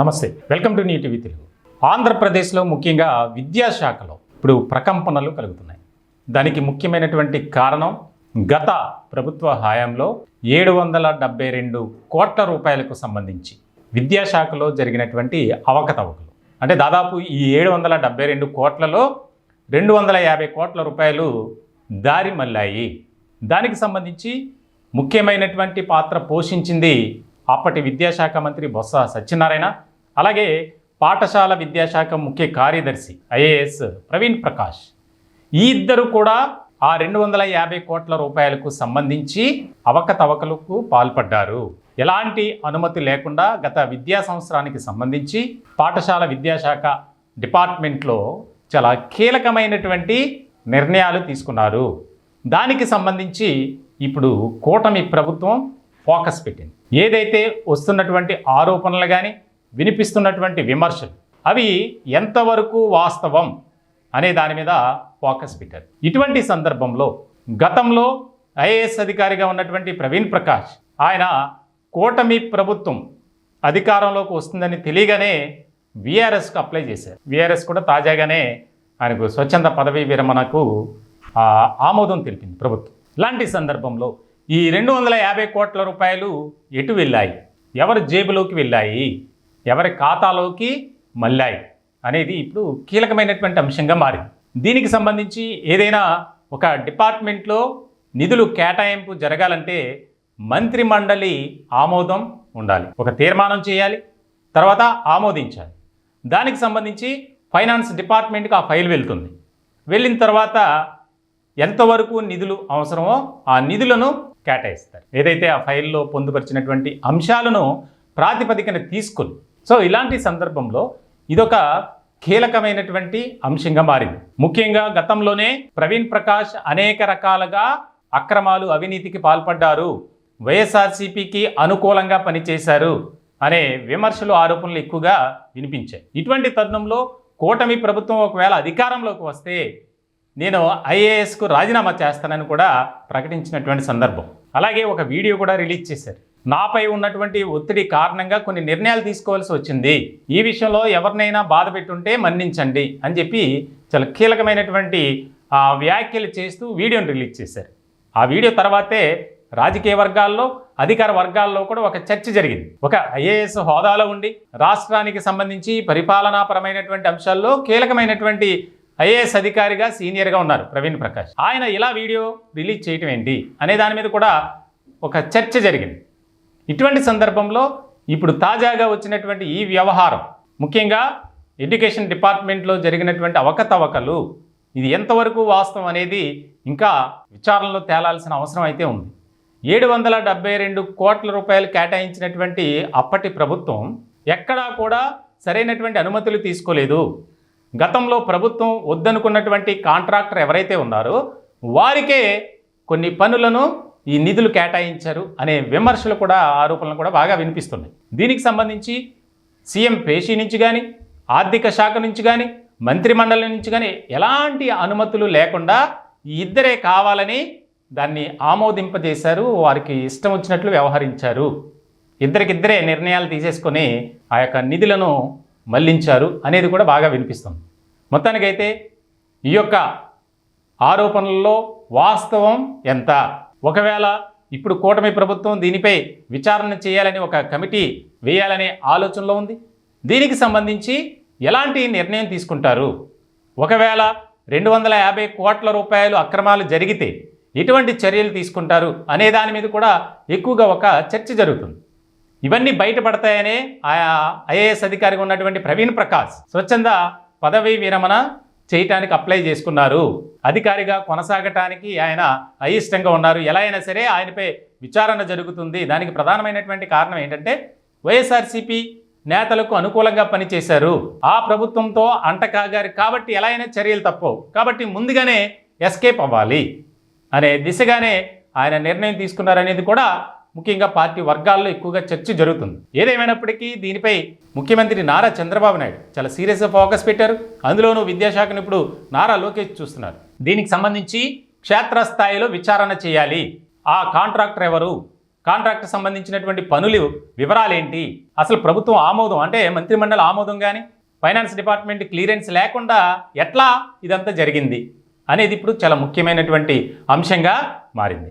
నమస్తే. Welcome to new TV Telugu. ఆంధ్రప్రదేశ్లో ముఖ్యంగా విద్యాశాఖలో ఇప్పుడు ప్రకంపనలు కలుగుతున్నాయి. దానికి ముఖ్యమైనటువంటి కారణం గత ప్రభుత్వ హయాంలో ఏడు వందల డెబ్బై రెండు కోట్ల రూపాయలకు సంబంధించి విద్యాశాఖలో జరిగినటువంటి అవకతవకలు. అంటే దాదాపు ఈ ఏడు వందల డెబ్బై రెండు కోట్లలో రెండు వందల యాభై కోట్ల రూపాయలు దారి మళ్ళాయి. దానికి సంబంధించి ముఖ్యమైనటువంటి పాత్ర పోషించింది అప్పటి విద్యాశాఖ మంత్రి బొత్స సత్యనారాయణ. అలాగే పాఠశాల విద్యాశాఖ ముఖ్య కార్యదర్శి ఐఏఎస్ ప్రవీణ్ ప్రకాష్. ఈ ఇద్దరు కూడా ఆ రెండు వందల యాభై కోట్ల రూపాయలకు సంబంధించి అవకతవకలకు పాల్పడ్డారు. ఎలాంటి అనుమతి లేకుండా గత విద్యా సంవత్సరానికి సంబంధించి పాఠశాల విద్యాశాఖ డిపార్ట్మెంట్లో చాలా కీలకమైనటువంటి నిర్ణయాలు తీసుకున్నారు. దానికి సంబంధించి ఇప్పుడు కూటమి ప్రభుత్వం ఫోకస్ పెట్టింది. ఏదైతే వస్తున్నటువంటి ఆరోపణలు కానీ వినిపిస్తున్నటువంటి విమర్శలు. అవి ఎంతవరకు వాస్తవం అనే దాని మీద ఫోకస్ పెట్టారు. ఇటువంటి సందర్భంలో గతంలో ఐఏఎస్ అధికారిగా ఉన్నటువంటి ప్రవీణ్ ప్రకాష్ ఆయన కూటమి ప్రభుత్వం అధికారంలోకి వస్తుందని తెలియగానే విఆర్ఎస్కు అప్లై చేశారు. విఆర్ఎస్ కూడా తాజాగానే ఆయనకు స్వచ్ఛంద పదవీ విరమణకు ఆమోదం తెలిపింది ప్రభుత్వం. ఇలాంటి సందర్భంలో ఈ రెండు వందల యాభై కోట్ల రూపాయలు ఎటు వెళ్ళాయి? ఎవరి జేబులోకి వెళ్ళాయి? ఎవరి ఖాతాలోకి మళ్ళాయి అనేది ఇప్పుడు కీలకమైనటువంటి అంశంగా మారింది. దీనికి సంబంధించి ఏదైనా ఒక డిపార్ట్మెంట్లో నిధులు కేటాయింపు జరగాలంటే మంత్రి మండలి ఆమోదం ఉండాలి. ఒక తీర్మానం చేయాలి తర్వాత ఆమోదించాలి. దానికి సంబంధించి ఫైనాన్స్ డిపార్ట్మెంట్కి ఆ ఫైల్ వెళ్తుంది. వెళ్ళిన తర్వాత ఎంతవరకు నిధులు అవసరమో ఆ నిధులను కేటాయిస్తారు. ఏదైతే ఆ ఫైల్లో పొందుపరిచినటువంటి అంశాలను ప్రాతిపదికన తీసుకుని సో ఇలాంటి సందర్భంలో ఇదొక కీలకమైనటువంటి అంశంగా మారింది. ముఖ్యంగా గతంలోనే ప్రవీణ్ ప్రకాష్ అనేక రకాలుగా అక్రమాలు అవినీతికి పాల్పడ్డారు. వైఎస్ఆర్సీపీకి అనుకూలంగా పనిచేశారు అనే విమర్శలు ఆరోపణలు ఎక్కువగా వినిపించాయి. ఇటువంటి తరుణంలో కూటమి ప్రభుత్వం ఒకవేళ అధికారంలోకి వస్తే నేను ఐఏఎస్కు రాజీనామా చేస్తానని కూడా ప్రకటించినటువంటి సందర్భం. అలాగే ఒక వీడియో కూడా రిలీజ్ చేశారు. నాపై ఉన్నటువంటి ఒత్తిడి కారణంగా కొన్ని నిర్ణయాలు తీసుకోవాల్సి వచ్చింది. ఈ విషయంలో ఎవరినైనా బాధ పెట్టుంటే మన్నించండి అని చెప్పి చాలా కీలకమైనటువంటి ఆ, వ్యాఖ్యలు చేస్తూ వీడియోని రిలీజ్ చేశారు. ఆ వీడియో తర్వాతే రాజకీయ వర్గాల్లో అధికార వర్గాల్లో కూడా ఒక చర్చ జరిగింది. ఒక ఐఏఎస్ హోదాలో ఉండి రాష్ట్రానికి సంబంధించి పరిపాలనాపరమైనటువంటి అంశాల్లో కీలకమైనటువంటి ఐఏఎస్ అధికారిగా సీనియర్గా ఉన్నారు ప్రవీణ్ ప్రకాష్. ఆయన ఇలా వీడియో రిలీజ్ చేయటం ఏంటి? అనే దాని మీద కూడా ఒక చర్చ జరిగింది. ఇటువంటి సందర్భంలో ఇప్పుడు తాజాగా వచ్చినటువంటి ఈ వ్యవహారం ముఖ్యంగా ఎడ్యుకేషన్ డిపార్ట్మెంట్లో జరిగినటువంటి అవకతవకలు ఇది ఎంతవరకు వాస్తవం అనేది ఇంకా విచారణలో తేలాల్సిన అవసరం అయితే ఉంది. ఏడు వందల డెబ్బై రెండు కోట్ల రూపాయలు కేటాయించినటువంటి అప్పటి ప్రభుత్వం ఎక్కడా కూడా సరైనటువంటి అనుమతులు తీసుకోలేదు. గతంలో ప్రభుత్వం వద్దనుకున్నటువంటి కాంట్రాక్టర్ ఎవరైతే ఉన్నారో వారికే కొన్ని పనులను ఈ నిధులు కేటాయించారు అనే విమర్శలు కూడా ఆరోపణలు కూడా బాగా వినిపిస్తున్నాయి. దీనికి సంబంధించి సీఎం పేషీ నుంచి కానీ ఆర్థిక శాఖ నుంచి కానీ మంత్రిమండలి నుంచి కానీ ఎలాంటి అనుమతులు లేకుండా ఈ ఇద్దరే కావాలని దాన్ని ఆమోదింపజేశారు. వారికి ఇష్టం వచ్చినట్లు వ్యవహరించారు. ఇద్దరికిద్దరే నిర్ణయాలు తీసేసుకొని ఆ యొక్క నిధులను మళ్ళించారు అనేది కూడా బాగా వినిపిస్తుంది. మొత్తానికైతే ఈ యొక్క ఆరోపణల్లో వాస్తవం ఎంత? ఒకవేళ ఇప్పుడు కూటమి ప్రభుత్వం దీనిపై విచారణ చేయాలని ఒక కమిటీ వేయాలనే ఆలోచనలో ఉంది. దీనికి సంబంధించి ఎలాంటి నిర్ణయం తీసుకుంటారు? ఒకవేళ రెండు వందల యాభై కోట్ల రూపాయలు అక్రమాలు జరిగితే ఎటువంటి చర్యలు తీసుకుంటారు అనే దాని మీద కూడా ఎక్కువగా ఒక చర్చ జరుగుతుంది. ఇవన్నీ బయటపడతాయనే ఆయా ఐఏఎస్ అధికారిగా ఉన్నటువంటి ప్రవీణ్ ప్రకాష్ స్వచ్ఛంద పదవీ విరమణ చేయటానికి అప్లై చేసుకున్నారు. అధికారిగా కొనసాగటానికి ఆయన అయిష్టంగా ఉన్నారు. ఎలా అయినా సరే ఆయనపై విచారణ జరుగుతుంది. దానికి ప్రధానమైనటువంటి కారణం ఏంటంటే వైఎస్ఆర్సీపీ నేతలకు అనుకూలంగా పనిచేశారు. ఆ ప్రభుత్వంతో అంటకాగారు. కాబట్టి ఎలా అయినా చర్యలు తప్పవు. కాబట్టి ముందుగానే ఎస్కేప్ అవ్వాలి. అనే దిశగానే ఆయన నిర్ణయం తీసుకున్నారనేది కూడా ముఖ్యంగా పార్టీ వర్గాల్లో ఎక్కువగా చర్చ జరుగుతుంది. ఏదేమైనప్పటికీ దీనిపై ముఖ్యమంత్రి నారా చంద్రబాబు నాయుడు చాలా సీరియస్గా ఫోకస్ పెట్టారు. అందులోనూ విద్యాశాఖను ఇప్పుడు నారా లోకేష్ చూస్తున్నారు. దీనికి సంబంధించి క్షేత్రస్థాయిలో విచారణ చేయాలి. ఆ కాంట్రాక్టర్ ఎవరు? కాంట్రాక్ట్ సంబంధించినటువంటి పనులు వివరాలేంటి? అసలు ప్రభుత్వం ఆమోదం అంటే మంత్రిమండలి ఆమోదం కానీ ఫైనాన్స్ డిపార్ట్మెంట్ క్లియరెన్స్ లేకుండా ఎట్లా ఇదంతా జరిగింది అనేది ఇప్పుడు చాలా ముఖ్యమైనటువంటి అంశంగా మారింది.